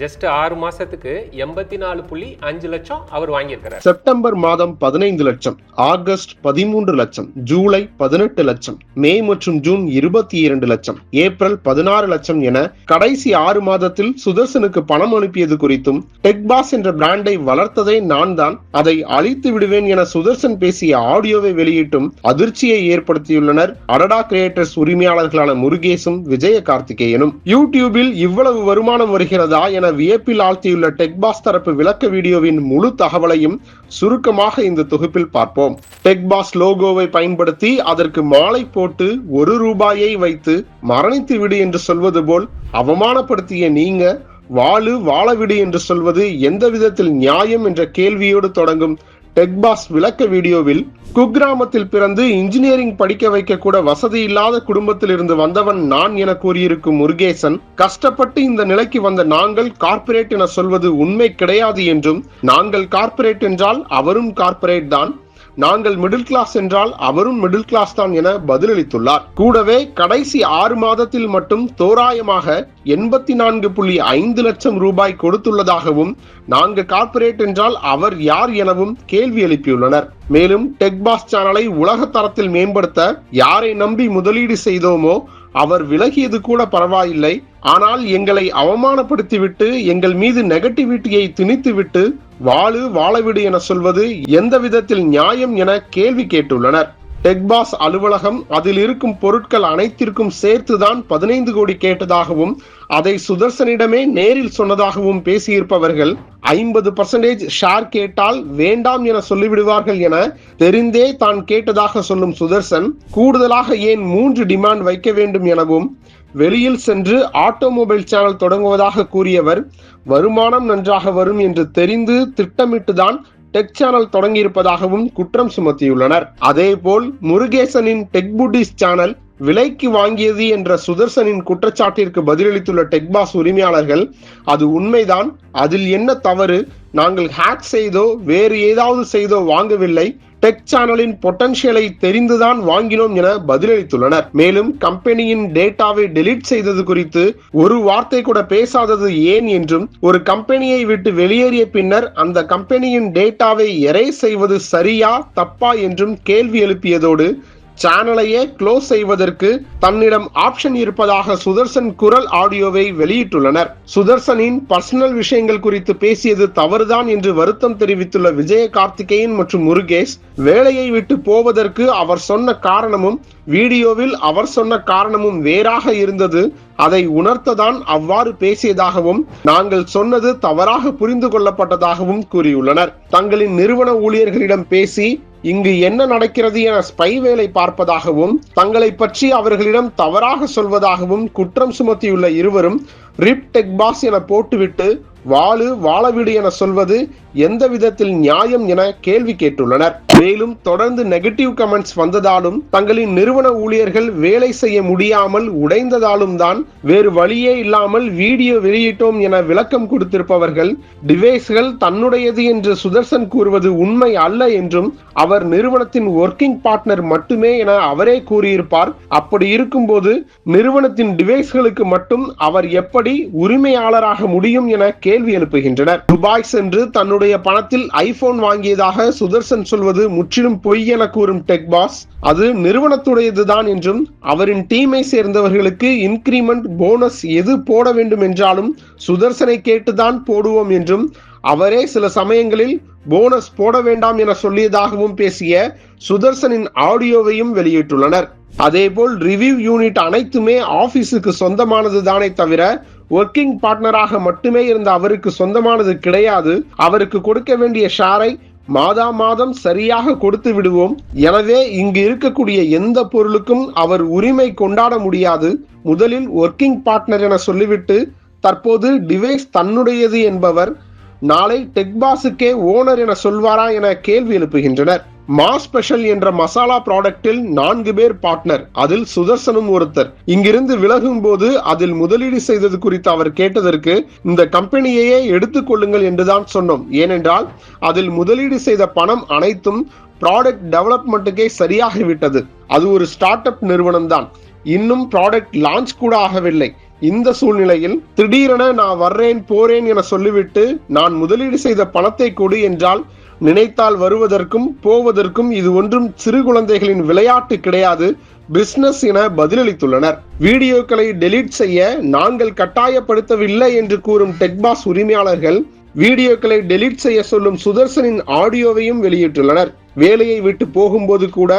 Just ஆறு மாசத்துக்கு எண்பத்தி நாலு புள்ளி அஞ்சு லட்சம் அவர் வாங்கியிருக்கிறார். செப்டம்பர் மாதம் பதினைந்து லட்சம் ஆகஸ்ட் பதிமூன்று லட்சம் ஜூலை பதினெட்டு லட்சம் மே மற்றும் ஜூன் இருபத்தி இரண்டு லட்சம் ஏப்ரல் பதினாறு லட்சம் என கடைசி ஆறு மாதத்தில் சுதர்சனுக்கு பணம் அனுப்பியது குறித்தும் டெக்பாஸ் என்ற பிராண்டை வளர்த்ததே நான் தான் அதை அழித்து விடுவேன் என சுதர்சன் பேசிய ஆடியோவை வெளியிட்டும் அதிர்ச்சியை ஏற்படுத்தியுள்ளனர். அடடா கிரியேட்டர்ஸ் உரிமையாளர்களான முருகேசும் விஜய கார்த்திகேயனும் யூடியூபில் இவ்வளவு வருமானம் வருகிறதா என என வியப்பில் ஆழ்த்தியுள்ள டெக்பாஸ் தரப்பு விளக்க வீடியோவின் முழு தகவலையும் சுருக்கமாக இந்த தொகுப்பில் பார்ப்போம். டெக்பாஸ் லோகோவை பயன்படுத்தி அதற்கு மாலை போட்டு ஒரு ரூபாயை வைத்து மரணித்து விடு என்று சொல்வது போல் அவமானப்படுத்திய நீங்க வாழு வாழவிடு என்று சொல்வது எந்த விதத்தில் நியாயம் என்ற கேள்வியோடு தொடங்கும் டெக்பாஸ் விளக்க வீடியோவில் குக்கிராமத்தில் பிறந்து இன்ஜினியரிங் படிக்க வைக்க கூட வசதி இல்லாத குடும்பத்தில் இருந்து வந்தவன் நான் என கூறியிருக்கும் முருகேசன் கஷ்டப்பட்டு இந்த நிலைக்கு வந்த நாங்கள் கார்ப்பரேட் என சொல்வது உண்மை கிடையாது என்றும் நாங்கள் கார்ப்பரேட் என்றால் அவரும் கார்ப்பரேட் தான் நாங்கள் மிடில் கிளாஸ் என்றால் அவரும் மிடில் கிளாஸ் தான் என பதிலளித்துள்ளார். கூடவே கடைசி ஆறு மாதத்தில் மட்டும் தோராயமாக எண்பத்தி நான்கு புள்ளி ஐந்து லட்சம் ரூபாய் கொடுத்துள்ளதாகவும் நான்கு கார்ப்பரேட் என்றால் அவர் யார் எனவும் கேள்வி எழுப்பியுள்ளனர். மேலும் டெக்பாஸ் சேனலை உலக தரத்தில் மேம்படுத்த யாரை நம்பி முதலீடு செய்தோமோ அவர் விலகியது கூட பரவாயில்லை. ஆனால் எங்களை அவமானப்படுத்திவிட்டு எங்கள் மீது நெகட்டிவிட்டியை திணித்துவிட்டு வாழு வாழவிடு என சொல்வது எந்த விதத்தில் நியாயம் என கேள்வி கேட்டுள்ளனர். டெக்பாஸ் அலுவலகம் அதில் இருக்கும் பொருட்கள் அனைத்திற்கும் சேர்த்துதான் பதினைந்து கோடி கேட்டதாகவும் அதை சுதர்சனிடமே நேரில் சொன்னதாகவும் பேசியிருப்பவர்கள் ஐம்பது பர்சன்டேஜ் ஷேர் கேட்டால் வேண்டாம் என சொல்லிவிடுவார்கள் என தெரிந்தே தான் கேட்டதாக சொல்லும் சுதர்சன் கூடுதலாக ஏன் மூன்று டிமாண்ட் வைக்க வேண்டும் எனவும் வெளியில் சென்று ஆட்டோமொபைல் சேனல் தொடங்குவதாக கூறியவர் வருமானம் நன்றாக வரும் என்று தெரிந்து திட்டமிட்டுதான் டெக் சேனல் தொடங்கியிருப்பதாகவும் குற்றம் சுமத்தியுள்ளனர். அதேபோல் முருகேசனின் டெக் புட்டிஸ் சேனல் விலைக்கு வாங்கியது என்ற சுதர்சனின் குற்றச்சாட்டிற்கு பதிலளித்துள்ள டெக்பாஸ் உரிமையாளர்கள் அது உண்மைதான். அதில் என்ன தவறு? நாங்கள் ஹேக் செய்தோ வேறு ஏதாவது செய்தோ வாங்கவில்லை. டெக் சேனலின் பொட்டன்ஷியலை தெரிந்துதான் வாங்கினோம் என பதிலளித்துள்ளனர். மேலும் கம்பெனியின் டேட்டாவை டெலீட் செய்தது குறித்து ஒரு வார்த்தை கூட பேசாதது ஏன் என்றும் ஒரு கம்பெனியை விட்டு வெளியேறிய பின்னர் அந்த கம்பெனியின் டேட்டாவை எரே செய்வது சரியா தப்பா என்றும் கேள்வி எழுப்பியதோடு சேனலையே க்ளோஸ் செய்வதற்கு தன்னிடம் ஆப்ஷன் இருப்பதாக சுதர்சன் குரல் ஆடியோவை வெளியிட்டுள்ளனர். சுதர்சனின் பர்சனல் விஷயங்கள் குறித்து பேசியது தவறுதான் என்று வருத்தம் தெரிவித்துள்ள விஜய கார்த்திகேயன் மற்றும் முருகேஷ் வேலையை விட்டு போவதற்கு அவர் சொன்ன காரணமும் வீடியோவில் அவர் சொன்ன காரணமும் வேறாக இருந்தது. அதை உணர்த்ததான் அவ்வாறு பேசியதாகவும் நாங்கள் சொன்னது தவறாக புரிந்து கொள்ளப்பட்டதாகவும் கூறியுள்ளனர். தங்களின் நிறுவன ஊழியர்களிடம் பேசி இங்கு என்ன நடக்கிறது என ஸ்பை வேலை பார்ப்பதாகவும் தங்களை பற்றி அவர்களிடம் தவறாக சொல்வதாகவும் குற்றம் சுமத்தியுள்ள இருவரும் ரிப் டெக்பாஸ் என போட்டுவிட்டு வாழு வாழவிடு என சொல்வது எந்த விதத்தில் நியாயம் என கேள்வி கேட்டுள்ளனர். மேலும் தொடர்ந்து நெகட்டிவ் கமெண்ட்ஸ் வந்ததாலும் தங்களின் நிறுவன ஊழியர்கள் வேலை செய்ய முடியாமல் உடைந்ததாலும் தான் வேறு வழியே இல்லாமல் வீடியோ வெளியிட்டோம் என விளக்கம் கொடுத்திருப்பவர்கள் டிவைஸ்கள் தன்னுடையது என்று சுதர்சன் கூறுவது உண்மை அல்ல என்றும் அவர் நிறுவனத்தின் ஒர்க்கிங் பார்ட்னர் மட்டுமே என அவரே கூறியிருப்பார். அப்படி இருக்கும்போது நிறுவனத்தின் டிவைஸ்களுக்கு மட்டும் அவர் எப்படி உரிமையாளராக முடியும் என கேள்வி எழுப்புகின்றனர். துபாய் சென்று தன்னுடைய பணத்தில் ஐபோன் வாங்கியதாக சுதர்சன் சொல்வது முற்றிலும் பொய் என கூறும் டெக் பாஸ். அது நிறுவனத்துடையதுதான் என்றும் அவரின் டீமை சேர்ந்தவர்களுக்கு இன்கிரிமெண்ட் போனஸ் எது போட வேண்டும் என்றாலும் சுதர்சனை கேட்டுதான் போடுவோம் என்றும் அவரே சில சமயங்களில் போனஸ் போட வேண்டாம் என சொல்லியதாகவும் பேசிய சுதர்சனின் ஆடியோவையும் வெளியிட்டுள்ளனர். அதேபோல் ரிவ்யூ யூனிட் அனைத்துமே ஆபீஸுக்கு சொந்தமானது தானே தவிர ஒர்க்கிங் பார்ட்னராக மட்டுமே இருந்த அவருக்கு சொந்தமானது கிடையாது. அவருக்கு கொடுக்க வேண்டிய ஷாரை மாதா மாதம் சரியாக கொடுத்து விடுவோம். எனவே இங்கு இருக்கக்கூடிய எந்த பொருளுக்கும் அவர் உரிமை கொண்டாட முடியாது. முதலில் ஒர்க்கிங் பார்ட்னர் என சொல்லிவிட்டு தற்போது டிவைஸ் தன்னுடையது என்பவர் நாளை டெக்பாஸுக்கே ஓனர் என சொல்வாரா என கேள்வி எழுப்புகின்றனர். மா ஸ்பெஷல் என்ற மசாலா ப்ராடக்ட்டில் நான்கு பேர் பார்ட்னர் அதில் சுதர்சனும் ஒருத்தர். இங்கிருந்து விலகும் போது அதில் முதலீடு செய்தது குறித்து அவர் கேட்டதற்கு இந்த கம்பெனியையே எடுத்துக்கொள்ளுங்கள் என்றுதான் சொன்னோம். ஏனென்றால் அதில் முதலீடு செய்த பணம் அனைத்தும் ப்ராடக்ட் டெவலப்மெண்ட்டுக்கே சரியாகிவிட்டது. அது ஒரு ஸ்டார்ட் அப் நிறுவனம் தான் இன்னும் ப்ராடக்ட் லான்ச் கூட ஆகவில்லை. இந்த சூழ்நிலையில் திடீரென நான் வர்றேன் போறேன் என சொல்லிவிட்டு நான் முதலீடு செய்த பணத்தை கொடு என்றால் நினைத்தால் வருவதற்கும் போவதற்கும் இது ஒன்றும் சிறு குழந்தைகளின் விளையாட்டு கிடையாது. பிசினஸ் என பதிலளித்துள்ளனர். வீடியோக்களை டெலீட் செய்ய நாங்கள் கட்டாயப்படுத்தவில்லை என்று கூறும் டெக்பாஸ் உரிமையாளர்கள் வீடியோக்களை டெலீட் செய்ய சொல்லும் சுதர்சனின் ஆடியோவையும் வெளியிட்டுள்ளனர். வேலையை விட்டு போகும்போது கூட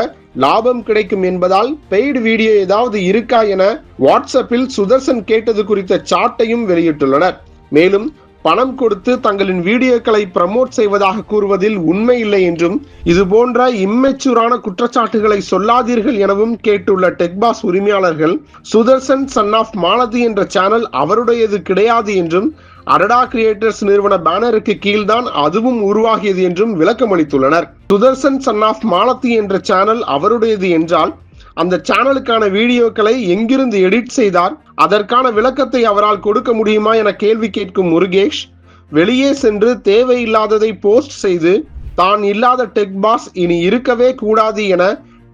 லாபம் கிடைக்கும் என்பதால் பெய்டு வீடியோ ஏதாவது இருக்கா என வாட்ஸ்அப்பில் சுதர்சன் கேட்டது குறித்த சாட்டையும் வெளியிட்டுள்ளனர். மேலும் பணம் கொடுத்து தங்களின் வீடியோக்களை ப்ரமோட் செய்வதாக கூறுவதில் உண்மை இல்லை என்றும் இது போன்ற இம்மெச்சூரான குற்றச்சாட்டுகளை சொல்லாதீர்கள் எனவும் கேட்டுள்ள டெக்பாஸ் உரிமையாளர்கள் சுதர்சன் சன் ஆஃப் மாலதி என்ற சேனல் அவருடையது கிடையாது என்றும் அரடா கிரியேட்டர்ஸ் நிறுவன பேனருக்கு கீழ்தான் அதுவும் உருவாகியது என்றும் விளக்கமளித்துள்ளனர் சுதர்சன் சன் ஆஃப் மாலதி என்ற சேனல் அவருடையது என்றால் அந்த சேனலுக்கான வீடியோக்களை எங்கிருந்து எடிட் செய்தார் அதற்கான விளக்கத்தை அவரால் கொடுக்க முடியுமா என கேள்வி கேட்கும் முருகேஷ் வெளியே சென்று தேவையில்லாததை போஸ்ட் செய்து தான் இல்லாத டெக் பாஸ் இனி இருக்கவே கூடாது என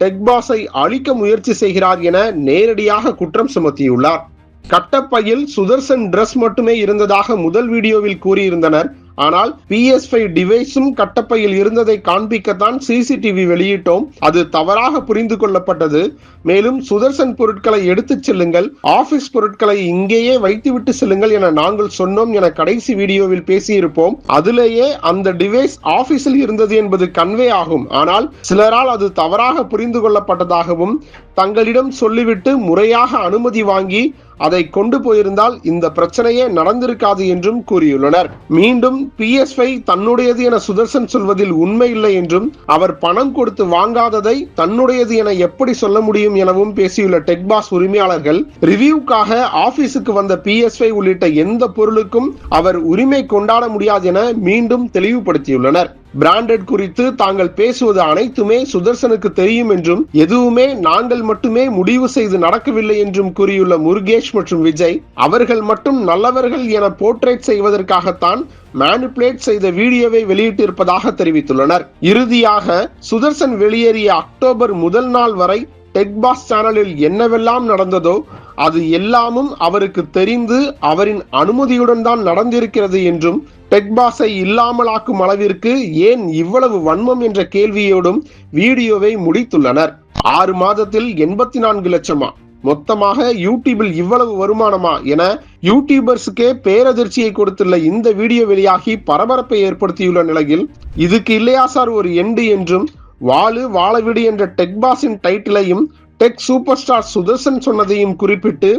டெக் பாஸை அழிக்க முயற்சி செய்கிறார் என நேரடியாக குற்றம் சுமத்தியுள்ளார். கட்டப்பையில் சுதர்சன் டிரஸ் மட்டுமே இருந்ததாக முதல் வீடியோவில் கூறியிருந்தனர். ஆனால் PS5 டிவைஸும் கட்டப்பையில் இருந்ததை காண்பிக்கத்தான் சிசிடிவி வெளியிட்டோம். அது தவறாக புரிந்து கொள்ளப்பட்டது. மேலும் சுதர்சன் பொருட்களை எடுத்துச் செல்லுங்கள். ஆபீஸ் பொருட்களை இங்கேயே வைத்துவிட்டு செல்லுங்கள் என நாங்கள் சொன்னோம் என கடைசி வீடியோவில் பேசியிருப்போம். அதிலேயே அந்த டிவைஸ் ஆபீஸில் இருந்தது என்பது கன்வே ஆகும். ஆனால் சிலரால் அது தவறாக புரிந்து கொள்ளப்பட்டதாகவும் தங்களிடம் சொல்லிவிட்டு முறையாக அனுமதி வாங்கி அதை கொண்டு போயிருந்தால் இந்த பிரச்சனையே நடந்திருக்காது என்றும் கூறியுள்ளனர். மீண்டும் PS5 தன்னுடையது என சுதர்சன் சொல்வதில் உண்மை இல்லை என்றும் அவர் பணம் கொடுத்து வாங்காததை தன்னுடையது என எப்படி சொல்ல முடியும் எனவும் பேசியுள்ள டெக்பாஸ் உரிமையாளர்கள் ரிவ்யூக்காக ஆபீஸுக்கு வந்த PS5 உள்ளிட்ட எந்த பொருளுக்கும் அவர் உரிமை கொண்டாட முடியாது என மீண்டும் தெளிவுபடுத்தியுள்ளனர். பிராண்டட் குறித்து தாங்கள் பேசுவது அனைத்துமே சுதர்சனுக்கு தெரியும் என்றும் எதுவுமே நாங்கள் மட்டுமே முடிவு செய்து நடக்கவில்லை என்றும் கூறியுள்ள முருகேஷ் மற்றும் விஜய் அவர்கள் மட்டும் நல்லவர்கள் என போர்ட்ரேட் செய்வதற்காகத்தான் மேனிப்புலேட் செய்த வீடியோவை வெளியிட்டிருப்பதாக தெரிவித்துள்ளனர். இறுதியாக சுதர்சன் வெளியேறிய அக்டோபர் முதல் நாள் வரை டெக் பாஸ் சேனலில் என்னவெல்லாம் நடந்ததோ அது எல்லாமும் அவருக்கு தெரிந்து அவரின் அனுமதியுடன் தான் நடந்திருக்கிறது என்றும் டெக்பாஸை இல்லாமலாக்கும் அளவிற்கு ஏன் இவ்வளவு வன்மம் என்ற கேள்வியோடும் வீடியோவை முடித்துள்ளனர். ஆறு மாதத்தில் எண்பத்தி நான்கு லட்சமா? மொத்தமாக யூடியூபில் இவ்வளவு வருமானமா என யூடியூபர்ஸுக்கே பேரதிர்ச்சியை கொடுத்துள்ள இந்த வீடியோ வெளியாகி பரபரப்பை ஏற்படுத்தியுள்ள நிலையில் இதுக்கு இல்லையா சார் ஒரு எண்டு என்றும் வாழு வாழவிடு என்ற டெக்பாஸின் டைட்டிலையும் டெக் சூப்பர் ஸ்டார் சுதர்சன் சொன்னதையும் குறிப்பிட்டு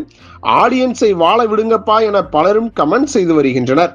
ஆடியன்ஸை வாழ விடுங்கப்பா என பலரும் கமெண்ட் செய்து வருகின்றனர்.